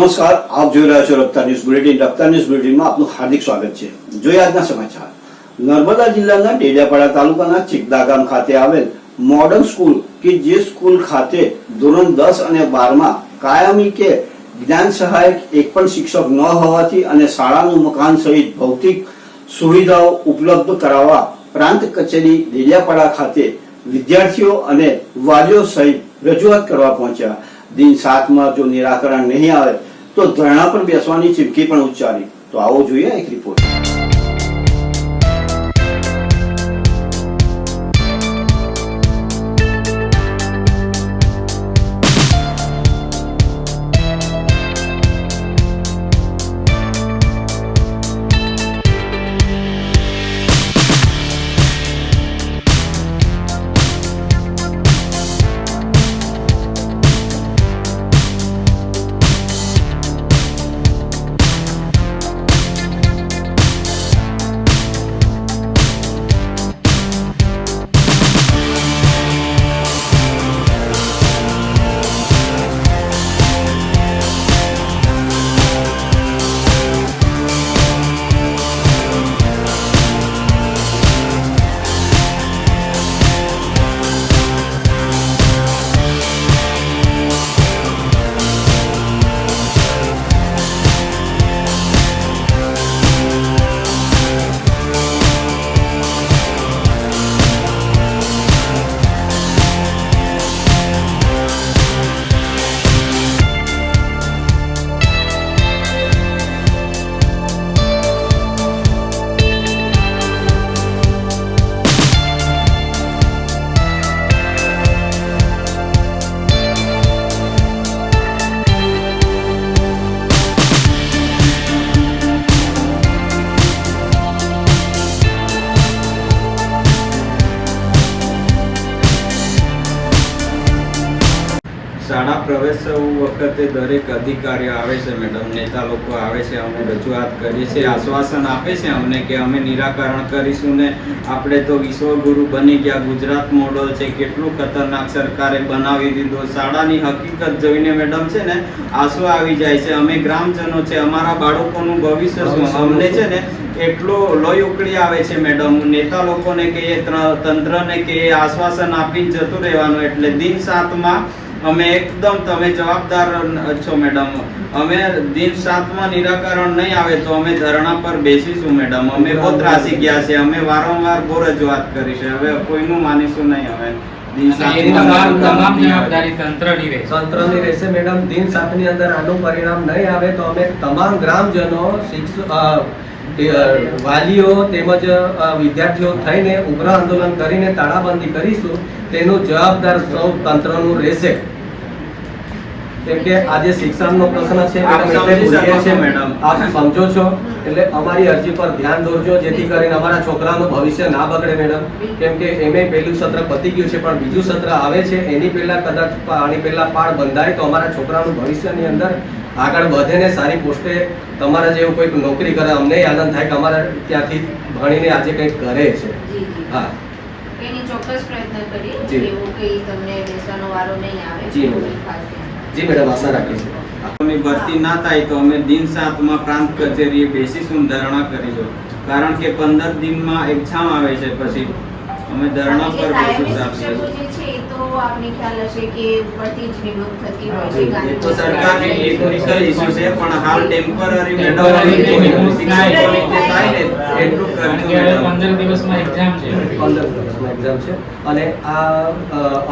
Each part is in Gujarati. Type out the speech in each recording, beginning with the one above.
નમસ્કાર, આપ જોઈ રહ્યા છો Raftaar news bulletin. Raftaar news બુલેટિનમાં આપનું હાર્દિક સ્વાગત છે. જોઈએ આજના સમાચાર. નર્મદા જિલ્લાના ડેડિયાપાડા તાલુકાના ચિકદા ગામ ખાતે આવેલ મોડર્ન સ્કૂલ કે જે સ્કૂલ ખાતે ધોરણ દસ અને બારમાં કાયમી કે જ્ઞાન સહાયક એક પણ શિક્ષક ન હોવાથી અને શાળાનું મકાન સહિત ભૌતિક સુવિધાઓ ઉપલબ્ધ કરાવવા પ્રાંત કચેરી ડેડિયાપાડા ખાતે વિદ્યાર્થીઓ અને વાલીઓ સહિત રજૂઆત કરવા પહોંચ્યા. દિન સાતમાં જો નિરાકરણ નહીં આવે તો ધરણા પર બેસવાની ચીમકી પણ ઉચ્ચારી. તો આવો જોઈએ એક રિપોર્ટ શાળા પ્રવેશ વખતે દરેક અધિકારીઓ આવે છે મેડમ નેતા લોકો આવે છે અમને રજૂઆત કરીએ છીએ આશ્વાસન આપે છે અમને કે અમે નિરાકરણ કરીશું ને આપણે તો વિશ્વગુરુ બની ગયા ગુજરાત મોડલ છે કેટલું ખતરનાક સરકારે બનાવી દીધો શાળાની હકીકત જોઈને મેડમ છે ને આંસુ આવી જાય છે અમે ગ્રામજનો છે અમારા બાળકોનું ભવિષ્ય શું? અમને છે ને એટલો લોહી ઉકળી આવે છે મેડમ નેતા લોકોને કે તંત્રને કે આશ્વાસન આપીને જતું રહેવાનું એટલે દિન સાતમાં અમે એકદમ તમે જવાબદાર છો મેડમ. અમે દિન સાતમાં નિરાકરણ નહીં આવે તો અમે ધરણા પર બેસીશું મેડમ. અમે બહુ ત્રાસી ગયા છે. અમે વારંવાર બહુ રજૂઆત કરી છે. હવે કોઈનું માનીશું નહીં હવે. દિન એની સાતમાં તમામ તમામ જવાબદારી તંત્રની રહેશે. તંત્રની રહેશે મેડમ. દિન સાતની અંદર આનું પરિણામ નહીં આવે તો અમે તમામ ગ્રામજનો વાલીઓ તેમજ વિદ્યાર્થીઓ થઈને ઉગ્ર આંદોલન કરીને તાળાબંધી કરીશું તેનું જવાબદાર સૌ તંત્રનું રહેશે. કેમ કે આજે શિક્ષણનો પ્રશ્ન છે છો, છીએ. મેડમ. આપ સમજો છો એટલે અમારી અરજી પર ધ્યાન દોરજો જેથી કરીને અમારા છોકરાનું ભવિષ્ય ના બગડે મેડમ કેમ કે એમે પહેલું સત્ર પતી ગયું છે પણ બીજું સત્ર આવે છે એની પહેલા કદાચ આની પહેલા પાળ બંધાય તો અમારા છોકરાનું ભવિષ્યની અંદર આગળ વધે ને સારી પોસ્ટે તમારા જેવું કોઈક નોકરી કરે અમને આનંદ થાય કે અમારા ત્યાંથી ભણીને આજે કંઈક કરે છે. હા એની ચોક્કસ પ્રયત્ન કરીએ જી. એવું કંઈ તમને બેસવાનો વારો નહીં આવે જી, જી મેડમ, આશા રાખીશું અમે ભરતી ના થાય તો અમે દિન સાતમાં પ્રાંત કચેરીએ બેસીશું ધરણા કરીશું. કારણ કે પંદર દિનમાં એક્ઝામ આવે છે પછી. અમે ધરણા પર બેસી બેસીશું શિક્ષકો આપણે. જે છે એ તો આપને ખ્યાલ હશે કે ઉપરથી જ નિમણૂક થતી હોય છે જી, એ તો ગાંધીજી. સરકારની ટેકનિકલ ઇસ્યુ છે પણ હાલ ટેમ્પરરી મેડમ Temporary શિક્ષકોની ના જે થાય ને એટલું કારણ કરજો કે હવે મેડમ. પંદર દિવસમાં એક્ઝામ છે. પંદર દિવસમાં એક્ઝામ છે. અને આ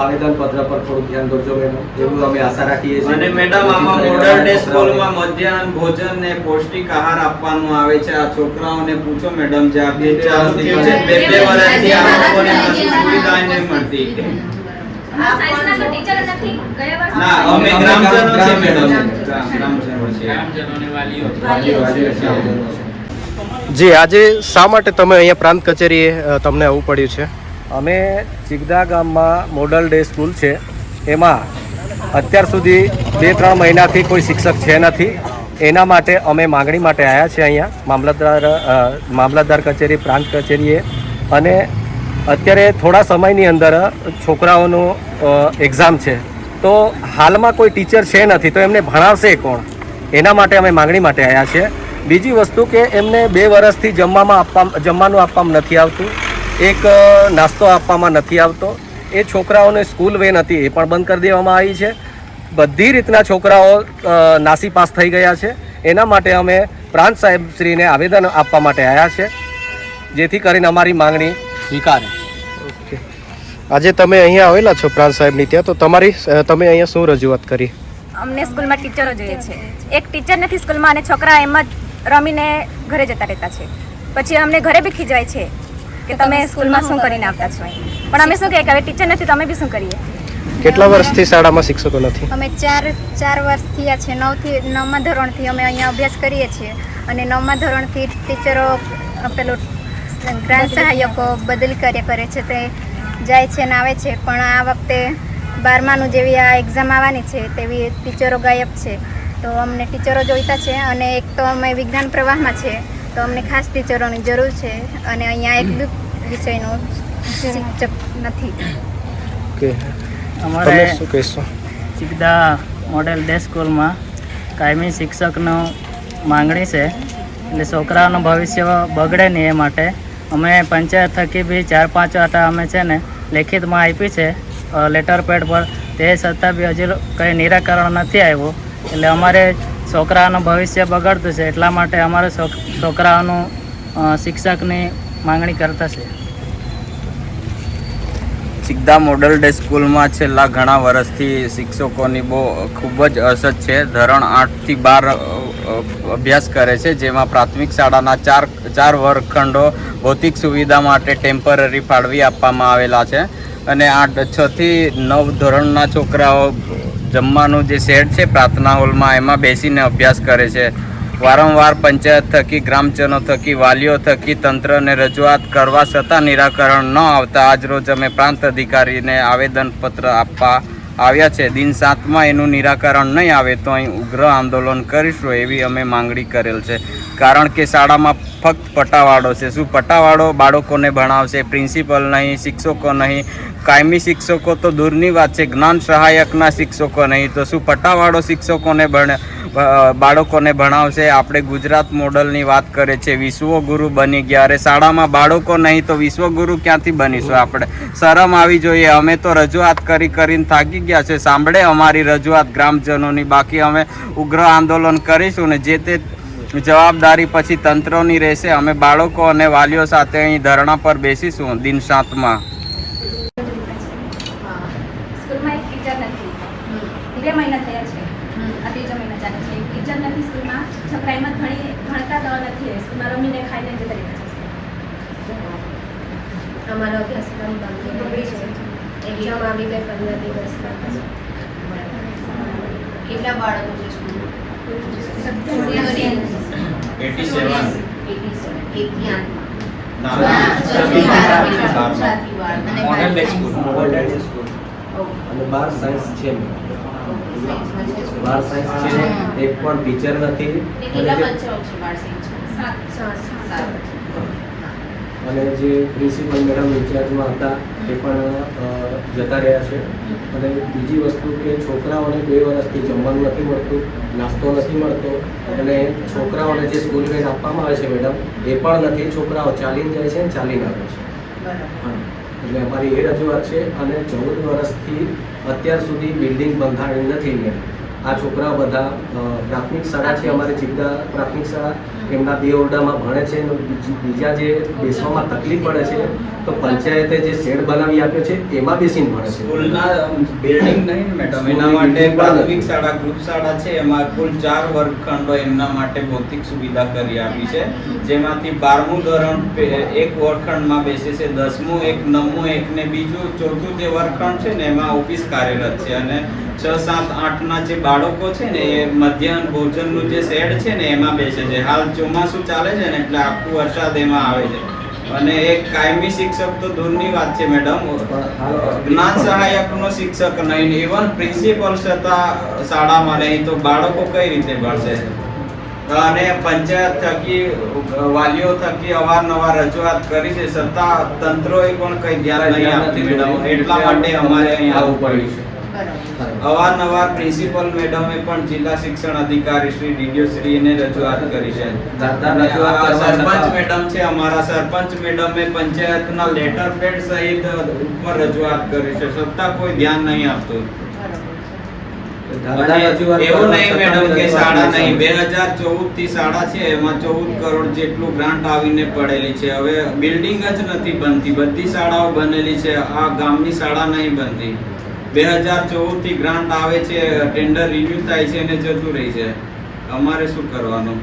આવેદન પત્ર પર થોડું ધ્યાન દોરજો મેડમ એવું અમે આશા રાખીએ છીએ. અને મેડમ આમાં મોડલ ડે સ્કૂલમાં મધ્યાહન ભોજન ને પૌષ્ટિક આહાર આપવાનું આવે છે. આ છોકરાઓને પૂછો મેડમ જે આ બે ચાલુ થયું છે બે બે વર્ષથી આ લોકોને કશું સુવિધા નહીં મળતી. આ સાયન્સના તો પણ ટીચર નથી. ગયા વર્ષે ના અમે અમે ગ્રામજનો છે મેડમ. ગ્રામજનો છે ગ્રામજનોને વાલીઓ. વાલીઓ વાલીઓ છે. છે. જી આજે શા માટે તમે અહીંયા પ્રાંત કચેરીએ તમને આવવું પડ્યું છે? અમે ચિગદા ગામમાં મોડલ ડે સ્કૂલ છે. એમાં અત્યાર સુધી બે ત્રણ મહિનાથી કોઈ શિક્ષક છે નથી. એના માટે અમે માંગણી માટે આવ્યા છીએ અહીંયા. મામલતદાર મામલતદાર કચેરી પ્રાંત કચેરીએ. અને અત્યારે થોડા સમયની અંદર છોકરાઓનું એક્ઝામ છે. તો હાલમાં કોઈ ટીચર છે નથી, તો એમને ભણાવશે કોણ? એના માટે અમે માંગણી માટે આવ્યા છીએ. બીજી વસ્તુ કે એમને બે વર્ષથી જમવામાં આપવા જમવાનું આપવામાં નથી આવતું. એક નાસ્તો આપવામાં નથી આવતો. એ છોકરાઓને સ્કૂલ વેન હતી એ પણ બંધ કરી દેવામાં આવી છે. બધી રીતના છોકરાઓ નાસી પાસ થઈ ગયા છે. એના માટે અમે પ્રાંત સાહેબશ્રીને આવેદન આપવા માટે આવ્યા છે. જેથી કરીને અમારી માંગણી સ્વીકારે. આજે તમે અહીંયા આવેલા છો પ્રાંત સાહેબની ત્યાં તો તમારી તમે અહીંયા શું રજૂઆત કરી? અમને સ્કૂલમાં ટીચરો જોઈએ છે. એક ટીચર નથી સ્કૂલમાં અને છોકરા એમ જ રમીને ઘરે જતા રહેતા છે. પછી અમને ઘરે બી ખીજવાય છે કે તમે સ્કૂલમાં શું કરીને આવતા છો પણ અમે શું કહે કે હવે ટીચર નથી તમે બી શું કરીએ? કેટલા વર્ષથી શાળામાં શિક્ષકો નથી? અમે ચાર ચાર વર્ષથી આ છે. નવથી નવમા ધોરણથી અમે અહીંયા અભ્યાસ કરીએ છીએ. અને નવમા ધોરણથી ટીચરો પેલું ગ્રાન્ટ સહાયકો બદલી કાર્ય કરે છે તે જાય છે ને આવે છે. પણ આ વખતે બારમાનું જેવી આ એક્ઝામ આવવાની છે તેવી ટીચરો ગાયબ છે. તો અમને ટીચરો જોઈતા છે અને એક તો અમે વિજ્ઞાન પ્રવાહમાં છે. તો અમને ખાસ ટીચરોની જરૂર છે અને અહીંયા એક બી વિષયનો શિક્ષક નથી. અમારે શું કહેશો? મોડેલ ડે સ્કૂલમાં કાયમી શિક્ષકનો માંગણી છે. એટલે છોકરાઓનું ભવિષ્ય બગડે નહીં એ માટે અમે પંચાયત થકી બી ચાર પાંચ વાર અમે છે ને લેખિતમાં આપી છે લેટર પેડ પર. તે છતાં બી હજી કંઈ નિરાકરણ નથી આવ્યું. એટલે અમારે છોકરાઓનું ભવિષ્ય બગડતું છે, એટલા માટે અમારે છોકરાઓનું શિક્ષકની માંગણી કરતા છે. સિદ્ધા મોડલ ડે સ્કૂલમાં છેલ્લા ઘણા વર્ષથી શિક્ષકોની બહુ ખૂબ જ અસર છે. ધોરણ આઠથી બાર અભ્યાસ કરે છે, જેમાં પ્રાથમિક શાળાના ચાર ચાર વર્ગખંડો ભૌતિક સુવિધા માટે ટેમ્પરરી ફાળવી આપવામાં આવેલા છે. અને આઠ છથી નવ ધોરણના છોકરાઓ જમવાનું જે શેડ છે પ્રાર્થના હોલમાં, એમાં બેસીને અભ્યાસ કરે છે. વારંવાર પંચાયત થકી, ગ્રામજનો થકી, વાલીઓ થકી, તંત્રને રજૂઆત કરવા છતાં નિરાકરણ ન આવતા. આજરોજ અમે પ્રાંત અધિકારીને આવેદનપત્ર આપવા આવ્યા છે. દિન સાતમાં એનું નિરાકરણ નહીં આવે તો અહીં ઉગ્ર આંદોલન કરીશું એવી અમે માંગણી કરેલ છે. કારણ કે શાળામાં ફક્ત પટાવાળો છે. શું પટાવાળો બાળકોને ભણાવશે? પ્રિન્સિપલ નહીં, શિક્ષકો નહીં. કાયમી શિક્ષકો તો દૂરની વાત છે. જ્ઞાન સહાયકના શિક્ષકો નહીં. તો શું પટાવાળો શિક્ષકોને ભણ બાળકોને ભણાવશે? આપણે ગુજરાત મોડલની વાત કરે છે. વિશ્વગુરુ બની ગયા અરે શાળામાં બાળકો નહીં તો વિશ્વગુરુ ક્યાંથી બનીશું આપણે? શરમ આવી જોઈએ. અમે તો રજૂઆત કરી કરીને થાકી ગયા છે. સાંભળે અમારી રજૂઆત ગ્રામજનોની. બાકી અમે ઉગ્ર આંદોલન કરીશું ને જે તે જવાબદારી પછી તંત્રોની રહેશે. અમે બાળકો અને વાલીઓ સાથે અહીં ધરણા પર બેસીશું દિન સાતમાં. સ્કૂલમાં એક ટીચર નથી. બે મહિના થયા છે. આ ત્રીજો મહિનો ચાલે છે. ટીચર નથી સ્કૂલમાં. છોકરા એમ ભણી ભણતા તો નથી સ્કૂલમાં રમીને ખાઈને જતા રહેતા છે. અમારો અભ્યાસક્રમ બગડી છે. એક્ઝામ આવી ગઈ પંદર દિવસ કેટલા બાળકો છે સ્કૂલમાં? અને બાર સાયન્સ છે બાર સાયન્સ છે. એક પણ ટીચર નથી. અને જે પ્રિન્સિપલ મેડમ ઇન્ચાર્જમાં હતા એ પણ જતા રહ્યા છે. અને બીજી વસ્તુ કે છોકરાઓને બે વર્ષથી જમવાનું નથી મળતું નાસ્તો નથી મળતો અને છોકરાઓને જે સ્કૂલ બેગ આપવામાં આવે છે મેડમ એ પણ નથી. છોકરાઓ ચાલીને જાય છે અને ચાલીને આવે છે. હા. એટલે અમારી એ રજૂઆત છે અને ચૌદ વર્ષથી અત્યાર સુધી બિલ્ડિંગ બંધાણી નથી મેડમ. આ છોકરાઓ બધા પ્રાથમિક શાળા છે અમારે ચિકદા પ્રાથમિક શાળા. એમના બે ઓરડામાં ભણે છે બીજા જે બેસવામાં તકલીફ પડે છે તો પંચાયતે જે શેડ બનાવી આપ્યો છે એમાં બેસીને ભણે છે. સ્કૂલના બિલ્ડિંગ નહીં મેડમ એના માટે પ્રાથમિક શાળા ગ્રુપ શાળા છે એમાં કુલ ચાર વર્ગખંડો એમના માટે ભૌતિક સુવિધા કરી આપી છે. જેમાંથી બારમું ધોરણ એક વર્ગખંડમાં બેસે છે દસમું એક નવમું એક ને બીજું ચોથું જે વર્ગખંડ છે ને એમાં ઓફિસ કાર્યરત છે. અને છ સાત આઠના જે બાળકો છે ને એ મધ્યાહન ભોજનનું જે શેડ છે ને એમાં બેસે છે. હાલ ચોમાસું ચાલે છે ને એટલે આખું વરસાદ એમાં આવે છે. અને એક કાયમી શિક્ષક તો દૂરની વાત છે મેડમ. જ્ઞાન સહાયકનો શિક્ષક નહીં ઇવન પ્રિન્સિપલ છતાં શાળામાં નહીં તો બાળકો કઈ રીતે ભણશે? અને પંચાયત થકી વાલીઓ થકી અવારનવાર રજૂઆત કરી છે. છતાં તંત્રોએ પણ કઈ ધ્યાન નહીં આપતી મેડમ. એટલા માટે અમારે અહીં આવવું પડ્યું છે. અવારનવાર પ્રિન્સિપલ મેડમે પણ જિલ્લા શિક્ષણ અધિકારી શ્રી ડીડીઓ શ્રીને રજૂઆત કરી છે. સરપંચ મેડમ છે અમારા સરપંચ મેડમે પંચાયતના લેટર પેડ સહિત ઉપર રજૂઆત કરી છે. છતાં કોઈ ધ્યાન નહીં આપતું. એવું નહીં મેડમ કે નહીં નહીં. બે હજાર ચૌદથી શાળા છે એમાં ચૌદ કરોડ જેટલું ગ્રાન્ટ આવીને પડેલી છે. હવે બિલ્ડિંગ જ નથી બનતી. બધી શાળાઓ બનેલી છે. આ ગામની શાળા નહીં બનતી. બે હજાર ચૌદથી ગ્રાન્ટ આવે છે ટેન્ડર રિન્યુ થાય છે અને જતું રહી છે. અમારે શું કરવાનું?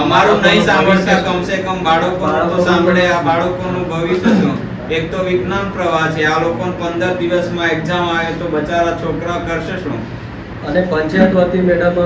અમારું નહીં સાંભળતા કમસે કમ બાળકો તો સાંભળે આ બાળકોનું ભવિષ્ય શું? એક તો વિજ્ઞાન પ્રવાહ છે આ લોકો પંદર દિવસમાં એક્ઝામ આવે તો બચારા છોકરા કરશે શું? અને પંચાયત વતી મેડમ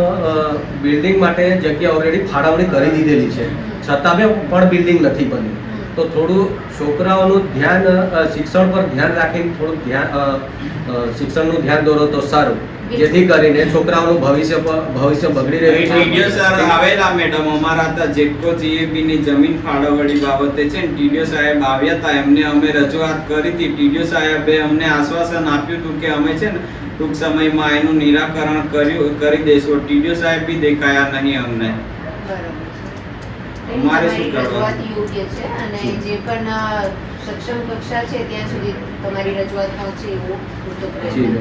બિલ્ડિંગ માટે જગ્યા ઓલરેડી ફાળવણી કરી દીધેલી છે. છતાં બી પણ બિલ્ડિંગ નથી બની. તો થોડું છોકરાઓનું ધ્યાન શિક્ષણ પર ધ્યાન રાખીને થોડું ધ્યાન શિક્ષણનું ધ્યાન દોરો તો સારું. જેથી કરીને છોકરાઓનું ભવિષ્ય ભવિષ્ય બગડી રહ્યું ટીડીઓ સર આવેલા મેડમ અમારા હતા જેટકો જીએબી ની જમીન ફાળવણી બાબતે છે ટીડીઓ સાહેબ આવ્યા હતા એમને અમે રજૂઆત કરી હતી. ટીડીઓ સાહેબે અમને આશ્વાસન આપ્યું હતું કે અમે છે ને ટૂંક સમયમાં એનું નિરાકરણ કર્યું કરી દઈશું. ટીડીઓ સાહેબ બી દેખાયા નહીં અમને. બરાબર. અમારે શું રજૂઆત કરવાનું? યોગ્ય છે અને જે. પણ સક્ષમ કક્ષા છે ત્યાં સુધી તમારી રજૂઆત પહોંચે એવું પૂરતો પ્રયત્ન